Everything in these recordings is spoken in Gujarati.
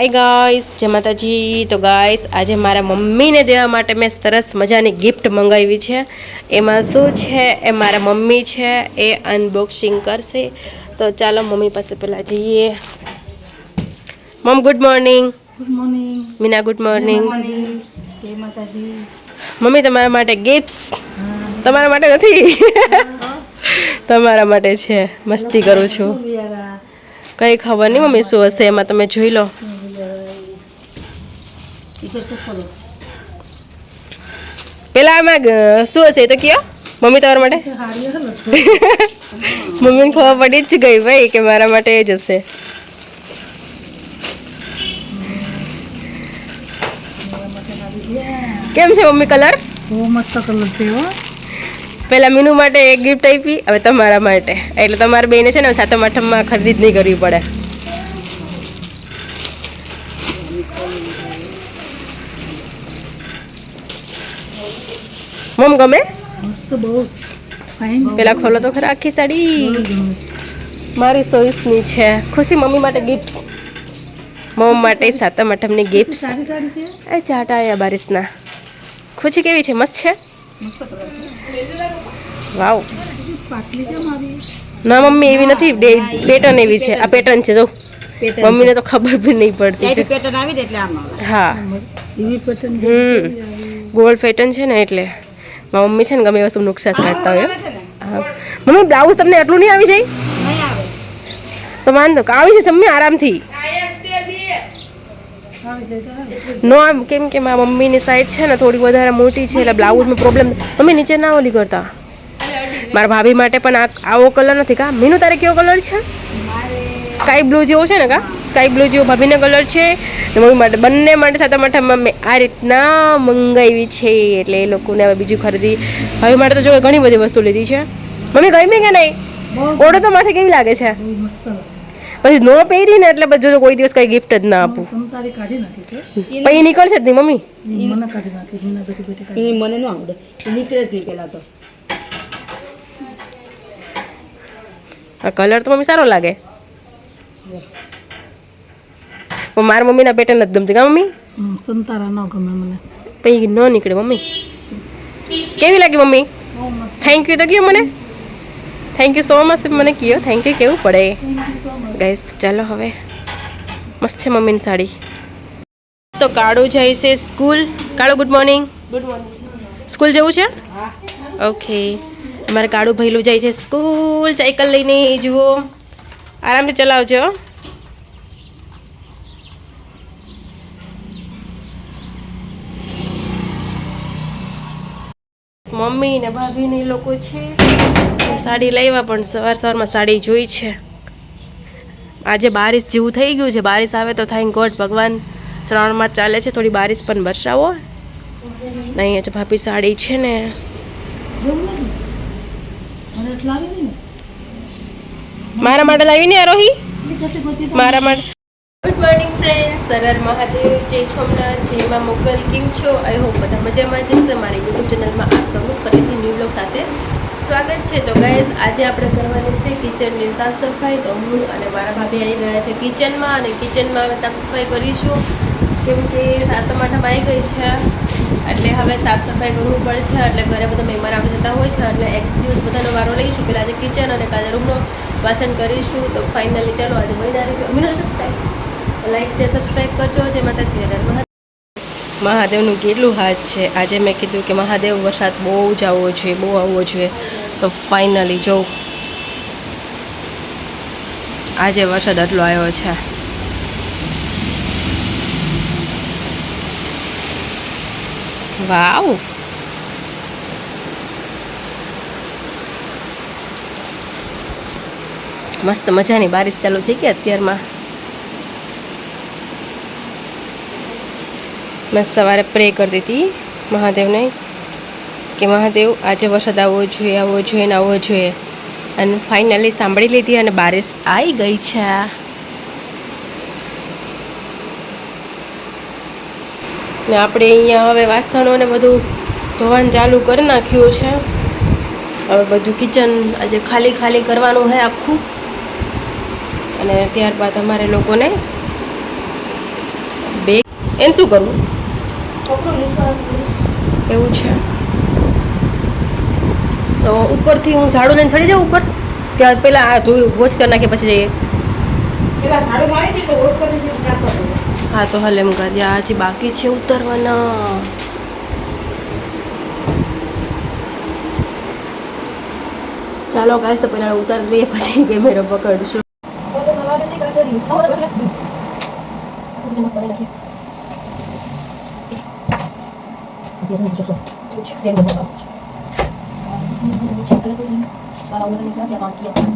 હાય ગાઈસ જય માતાજી. તો ગાઈસ આજે મારા મમ્મીને દેવા માટે મેં સરસ મજાની ગિફ્ટ મંગાવી છે. એમાં શું છે? એ મારા મમ્મી છે. એ અનબોક્સિંગ કરશે. તો ચાલો મમ્મી પાસે પહેલાં જઈએ. Mom good morning good morning Meena good morning જય માતાજી. મમ્મી તમારા માટે ગિફ્ટ્સ તમારા માટે નથી? તમારા માટે છે. મસ્તી કરું છું. કંઈ ખબર નહીં મમ્મી શું હશે? એમાં તમે જોઈ લો. પેલા આમાં શું હશે તો કયો? મમ્મી તમારા માટે? મમ્મીને ખબર પડી જ ગઈ ભાઈ કે મારા માટે એ જ હશે. કેમ છે મમ્મી કલર? બહુ મસ્ત કલર છે હો. પેલા મીનુ માટે એક ગિફ્ટ આપી હવે તમારા માટે. એટલે તમારે બેને છે ને સાતમ આઠમમાં ખરીદી નહીં કરવી પડે. મમ ગમે? મસ્ત બહુ. ફાઇન પેલા ખોલો તો ખરા આખી સાડી. મારી ચોઈસની છે. ખુશી મમ્મી માટે ગિફ્ટ મમ માટે સાતમ આઠમની ગિફ્ટ સારી સારી છે? એ ચાટા આયા બારિશના. ખુશી કેવી છે? મસ્ત છે? મસ્ત કલર છે. વાવ. પાટલી છે મારી. ના મમ્મી એવી નથી. પેટર્ન એવી છે. આ પેટર્ન છે જો. મમ્મીને તો ખબર બી નહીં પડતી પેટર્ન આવી દે એટલે આમ હા. એવી પેટર્ન હમ. ગોલ્ડ પેટર્ન છે ને એટલે મારા મમ્મી છે ને ગમે વસ્તુ નુકસાન કરતા હોય મમ્મી, બ્લાઉઝ તમને એટલું નહીં આવી જાય? તો વાંધો, આવી છે મમ્મી આરામથી. નો આમ કેમ કે મારા મમ્મીની સાઈડ છે ને થોડી વધારે મોટી છે એટલે બ્લાઉઝમાં પ્રોબ્લેમ મમ્મી, નીચે ના ઓલી કરતા. મારા ભાભી માટે પણ આવો કલર નથી કા? મીનુ તારે કયો કલર છે? સ્કાય બ્લુ જેવો છે ને કા? સ્કાય બ્લુ જેવો ભાભીનો કલર છે. મમ્મી માટે બંને માટે સાથે માટે મેં આ રીતના મંગાવી છે. એટલે એ લોકોને હવે બીજું ખરીદી. હવે માટે તો જો ઘણી બધી વસ્તુ લીધી છે. મમ્મી ગમી કે નહીં? ઓડો તો માથે કેવી લાગે છે? બહુ મસ્ત લાગે. પછી નો પહેરીને એટલે પછી જો કોઈ દિવસ કઈ ગિફ્ટ જ ના આપું. પછી નીકળશે જ નહીં મમ્મી. મને ન આવડે. નીકળે જ નહીં પેલા તો. આ કલર તો મમ્મી સારો લાગે. પણ મારા મમ્મીના પેટર્ન નથી ગમતી કા મમ્મી? સંતારા ન ગમે મને. પછી ન નીકળે મમ્મી. કેવી લાગી મમ્મી? થેન્ક યુ તો કયો મને? થેન્ક યુ સો મચ મને કયો. થેન્ક યુ કેવું પડે. ગાઈસ ચાલો હવે. મસ્ત છે મમ્મીની સાડી. તો કાળું જાય છે સ્કૂલ. કાળો good morning good morning school જવું છે? ઓકે અમારે કાળું ભૈલું જાય છે સ્કૂલ. સાયકલ લઈને જુઓ. આરામથી ચલાવજો. હો. મમ્મી ને ભાભી ને એ લોકો છે. સાડી લાવ્યા પણ સવાર સવારમાં સાડી જોઈ છે. આજે બારિશ જેવું થઈ ગયું છે. બારિશ આવે તો થેન્ક ગોડ ભગવાન. શ્રાવણમાં ચાલે છે. થોડી બારિશ પણ વરસાવો. નહીં આજે ભાભી સાડી છે ને. મારા માટે લાવીને આરોહી મારા માટે. ગુડ મોર્નિંગ ફ્રેન્ડ્સ સરર મહાદેવ. જય સોમનાથ. જય માં મોકલ કેમ છો? આઈ હોપ બધા મજામાં જશે મારી યુટ્યુબ ચેનલમાં આપ સૌનું ફરીથી સાથે સ્વાગત છે. તો ગાઈઝ આજે આપણે કરવાની છે કિચનની સાફ સફાઈ. તો હું અને મારા ભાભી આવી ગયા છે કિચનમાં અને કિચનમાં હવે સાફ સફાઈ કરીશું. કેમ કે સાતમ આઠમ આવી ગઈ છે. એટલે હવે સાફ સફાઈ કરવું પડશે. એટલે ઘરે બધા મહેમાન આવી જતા હોય છે. એટલે એક દિવસ બધાનો વારો લઈશું. પેલા આજે કિચન અને કાલે રૂમનો વાસણ કરીશું. તો ફાઇનલી ચાલો, આજે મહિના રહીશું અમીનો લાઈક શેર સબસ્ક્રાઈબ કરજો. જે માતાજી. મહાદેવનું કેટલું હાથ છે? આજે મેં કીધું કે મહાદેવ વરસાદ બહુ જ આવવો જોઈએ, બહુ આવવો જોઈએ. તો ફાઇનલી જો આજે વરસાદ આટલો આવ્યો છે. વાવ! મસ્ત મજાની બારિશ ચાલુ થઈ ગઈ અત્યારમાં. મેં સવારે પ્રે કરતી હતી મહાદેવને કે મહાદેવ આજે વરસાદ આવવો જોઈએ આવવો જોઈએ ને આવવો જોઈએ. અને ફાઇનલી સાંભળી લીધી અને બારિશ આવી ગઈ છે. ને આપણે અહીંયા હવે વાસણો ને બધું ધોવાનું ચાલુ કરી નાખ્યું છે. હવે બધું કિચન આજે ખાલી ખાલી કરવાનું છે આખું. અને ત્યારબાદ અમારે લોકોને બે એને શું કરવું? એવું છે. તો ઉપરથી હું ઝાડુ લઈને ચડી જાઉં ઉપર? કે પહેલાં આ ધોઈ વોચ કરી નાખીએ પછી જઈએ? હા તો હાલે એમ કરી. હજી બાકી છે ઉતરવાના. ચાલો ગાઈસ તો પહેલાં ઉતારી પછી કેમેરો પકડશું. 계속 늦었어. 우측 내려가 봐. 우측 내려가 봐. 나 오늘은 시간 내가 안 해야 내가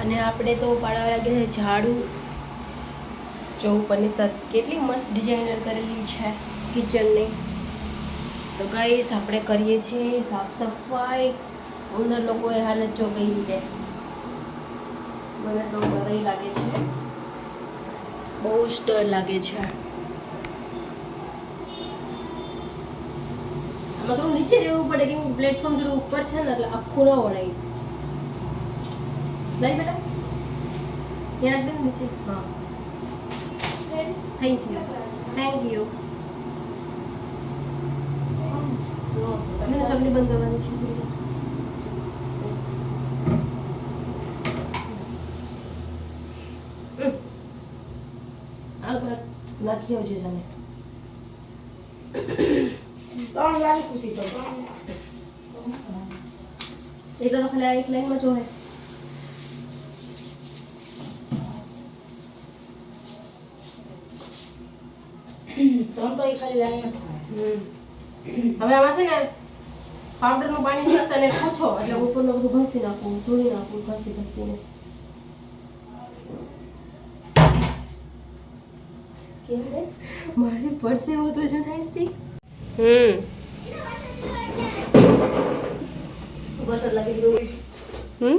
અને આપણે તો પાડવા લાગે ઝાડુ. જો ઉપરની કેટલી મસ્ત ડિઝાઇનર કરેલી છે કિચનની તો ગાઈસ આપણે કરીએ છીએ સાફ સફાઈ. ઉંદર લોકોએ હાલત જો ગઈ છે મને તો ડર લાગે છે. બહુ જ ડર લાગે છે. આમાં થોડું નીચે રહેવું પડે કે પ્લેટફોર્મ થોડું ઉપર છે ને એટલે આખું ન વળાય. નહીં બેટા. ત્યાં દે નીચે. હા. થેન્ક યુ થેન્ક યુ તમને સમની બંધ કરવાની છે. લોકો નાખી આવજો તમે ત્રણ લાખ ખુશી તો એક તો ખાલી એક લાઈનમાં જો હે ત્રણ તો એ ખાલી લાઈન જ થાય હવે આમાં છે ને પાવડરનું પાણી નાખશે અને પૂછો એટલે ઉપરનું બધું ઘસી નાખવું ધોઈ નાખવું ઘસી ઘસીને કેમ રે મારી પડશે એવું તો શું થાય છે હમ વરસાદ લાગી ગયો હમ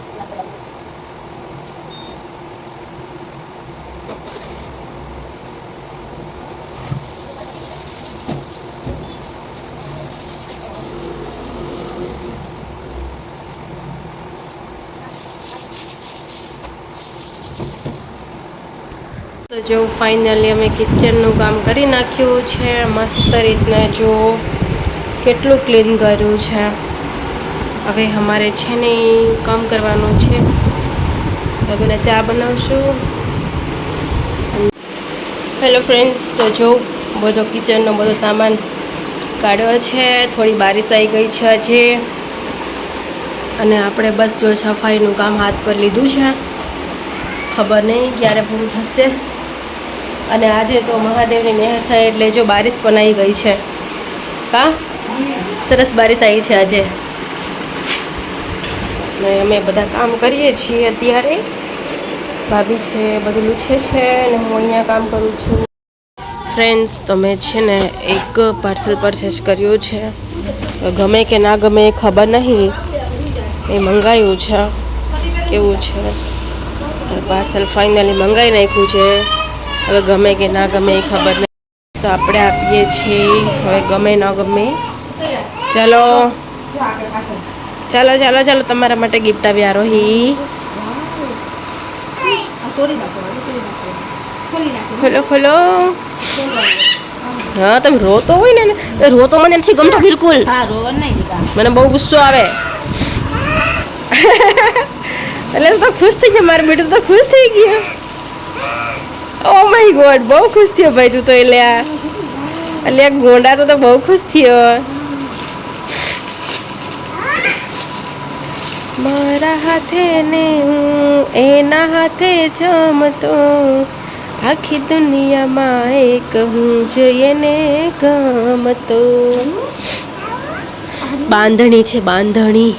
જો ફાઇનલી અમે કિચનનું કામ કરી નાખ્યું છે. મસ્ત રીતના જો કેટલું ક્લીન કર્યું છે. હવે અમારે છે ને કામ કરવાનું છે. પેલા ચા બનાવશું. હેલો ફ્રેન્ડ્સ તો જો બધો કિચનનો બધો સામાન કાઢ્યો છે. થોડી બારીશ આવી ગઈ છે આજે. અને આપણે બસ જો સફાઈનું કામ હાથ પર લીધું છે. ખબર નહીં ક્યારે પૂરું થશે. અને આજે તો મહાદેવની મહેર થાય એટલે જો બારિશ પણ આવી ગઈ છે. હા? સરસ બારિશ આવી છે આજે. ને અમે બધા કામ કરીએ છીએ અત્યારે. ભાભી છે, બધું લૂછે છે અને હું અહીંયા કામ કરું છું. ફ્રેન્ડ્સ તમે છે ને એક પાર્સલ પરચેસ કર્યું છે. ગમે કે ના ગમે, ખબર નહીં. એ મંગાવ્યું છે. કેવું છે? પાર્સલ ફાઇનલી મંગાવી નાખ્યું છે. હવે ગમે કે ના ગમે એ ખબર નહીં. તો આપણે આપીએ છીએ. હવે ગમે ન ગમે. ચાલો. ચાલો ચાલો ચાલો. તમારા માટે ગિફ્ટ આવી આરોહી સોરી નાખો સોરી નાખો ખોલી નાખો ખોલો. ખોલો ખોલો હા તમે રોતો હોય ને તો રોતો મને નથી ગમતો બિલકુલ. હા રોવન નહીં દીધા. મને બહુ ગુસ્સો આવે. એટલે તો ખુશ થઈ ગયો. મારું બેટું તો ખુશ થઈ ગયો. ઓ માય ગોડ બહુ ખુશ થયો ભાઈ તું તો એટલે આ. એટલે ગોંડા તો બહુ ખુશ થયો. મારા હાથે ને હું, એના હાથે જમતો. આખી દુનિયામાં એક હું જ એને ગમતો. બાંધણી છે, બાંધણી.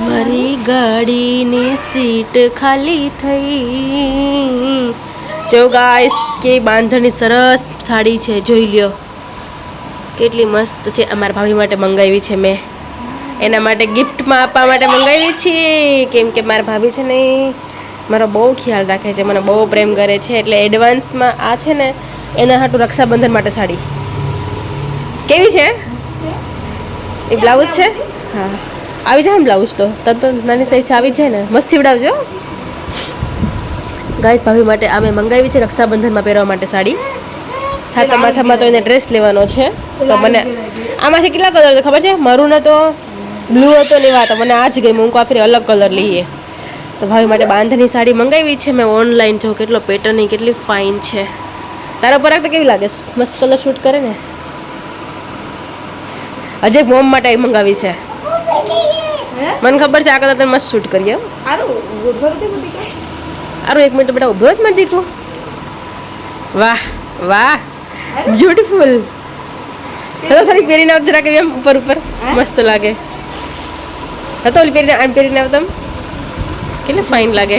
મારી ગાડીની સીટ ખાલી થઈ. જો ગાઈસ કે બાંધણી સરસ સાડી છે, જોઈ લ્યો. કેટલી મસ્ત છે, અમારા ભાભી માટે મંગાવી છે મેં. એના માટે ગિફ્ટમાં આપવા માટે મંગાવી છે, કેમ કે મારા ભાભી છે ને મારો બહુ ખ્યાલ રાખે છે, મને બહુ પ્રેમ કરે છે, એટલે એડવાન્સમાં આ છે ને, એના હાટું રક્ષાબંધન માટે સાડી. કેવી છે? એ બ્લાઉઝ છે? હા. આવી જાય ને બ્લાઉઝ તો. તરત તો નાની સાઈઝ આવી જાય ને. મસ્તી સીવડાવજો ગાઈસ ભાભી માટે આ મેં મંગાવી છે રક્ષાબંધનમાં પહેરવા માટે સાડી. સાતમ માથામાં તો એને ડ્રેસ લેવાનો છે. તો મને આમાંથી કેટલા કલર ખબર છે? મરૂન હતો બ્લુ હતો ને એવા હતા મને આ જ ગઈ. હું ફરી અલગ કલર લઈએ. તો ભાભી માટે બાંધણી સાડી મંગાવી છે મેં ઓનલાઈન જો કેટલો પેટર્ન કેટલી ફાઇન છે. તારા પર તો કેવી લાગે? મસ્ત કલર શૂટ કરે ને. અજય મોમ માટે મંગાવી છે. મને ખબર છે આ કલર તને મસ્ત શૂટ કરીએ આરું એક મિનિટ બેટા ઊભો જ મત દીકુ વાહ વાહ. બ્યુટીફુલ હેલો થોડી પહેરીને આવ જરાક એમ ઉપર ઉપર. મસ્ત લાગે. હતો ઓલી પહેરીને આમ પહેરીને આવ તમ. કેટલી ફાઇન લાગે.